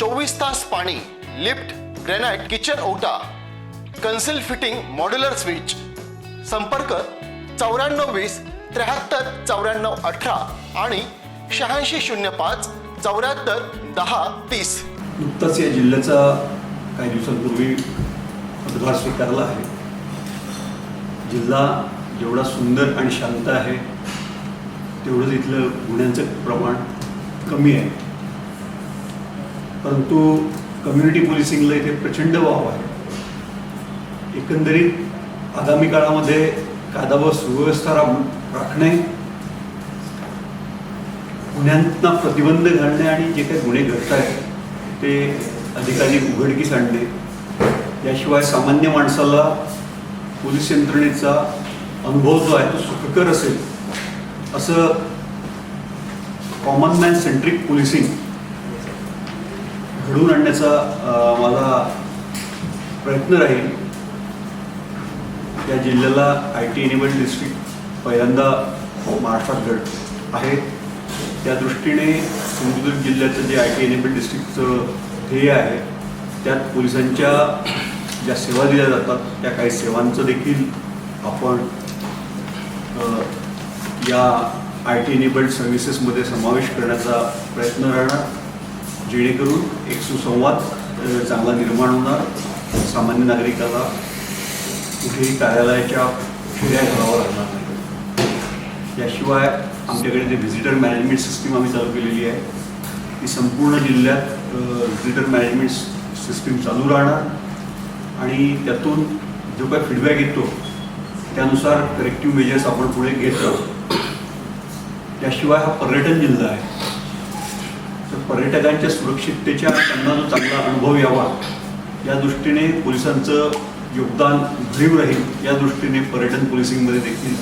चोवीस तास पाणी लिफ्ट ग्रेनाइट किचन ओटा कन्सिल फिटिंग मॉड्युलर स्विच. संपर्क चौऱ्याण्णव वीस त्र्याहत्तर चौऱ्याण्णव अठरा आणि शहाऐंशी शून्य पाच चौऱ्याहत्तर दहा तीस. नुकताच या जिल्ह्याचा काही दिवसांपूर्वी पदभार स्वीकारला आहे. जिल्हा जेवढा सुंदर आणि शांत आहे तेवढंच इथलं गुन्ह्यांचं प्रमाण कमी आहे. परंतु कम्युनिटी पोलिसिंगला इथे प्रचंड वाव आहे. एकंदरीत आगामी काळामध्ये कायदा व सुव्यवस्था राब- राखणे गुन्ह्यांना प्रतिबंध घालणे आणि जे काही गुन्हे घडत आहेत ते अधिकाधिक उघडकीस आणणे याशिवाय सामान्य माणसाला पोलीस यंत्रणेचा अनुभव जो आहे तो सुखकर असेल. असं कॉमन मॅन सेंट्रिक पोलिसिंग घडवून आणण्याचा मला माझा प्रयत्न राहील. या जिल्ह्याला आय टी एनिबल डिस्ट्रिक्ट पहिल्यांदा महाराष्ट्रात घड आहे. त्या दृष्टीने सिंधुदुर्ग जिल्ह्याचं जे आय टी एनिबल डिस्ट्रिक्टचं ध्येय आहे त्यात पोलिसांच्या ज्या सेवा दिल्या जातात त्या काही सेवांचं देखील आपण या आय टी एनिबल्ड सर्व्हिसेसमध्ये समावेश करण्याचा प्रयत्न राहणार. जेणेकरून एक सुसंवाद चांगला निर्माण होणार. सामान्य नागरिकाला कुठेही कार्यालयाच्या फेऱ्या घालावं लागणार नाही. याशिवाय आमच्याकडे जे व्हिजिटर मॅनेजमेंट सिस्टीम आम्ही चालू केलेली आहे ती संपूर्ण जिल्ह्यात व्हिजिटर मॅनेजमेंट सिस्टीम चालू राहणार आणि त्यातून जो काही फीडबॅक येतो त्यानुसार करेक्टिव्ह मेजर्स आपण पुढे घेत राहतो त्याशिवाय हा पर्यटन जिल्हा आहे. पर्यटकांच्या सुरक्षिततेच्या त्यांना जो चांगला अनुभव यावा. या दृष्टीने पोलिसांचं योगदान भरीव राहील. या दृष्टीने पर्यटन पोलिसिंगमध्ये देखील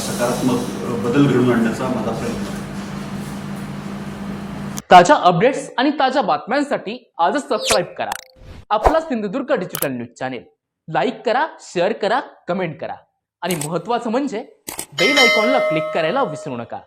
सकारात्मक बदल घडवून आणण्याचा माझा प्रयत्न ताज्या अपडेट्स आणि ताज्या बातम्यांसाठी आजच सबस्क्राईब करा. आपला Sindhudurg digital news channel. Like करा शेअर करा कमेंट करा. आणि महत्वाचं म्हणजे बेल आयकॉनला क्लिक करायला विसरू नका.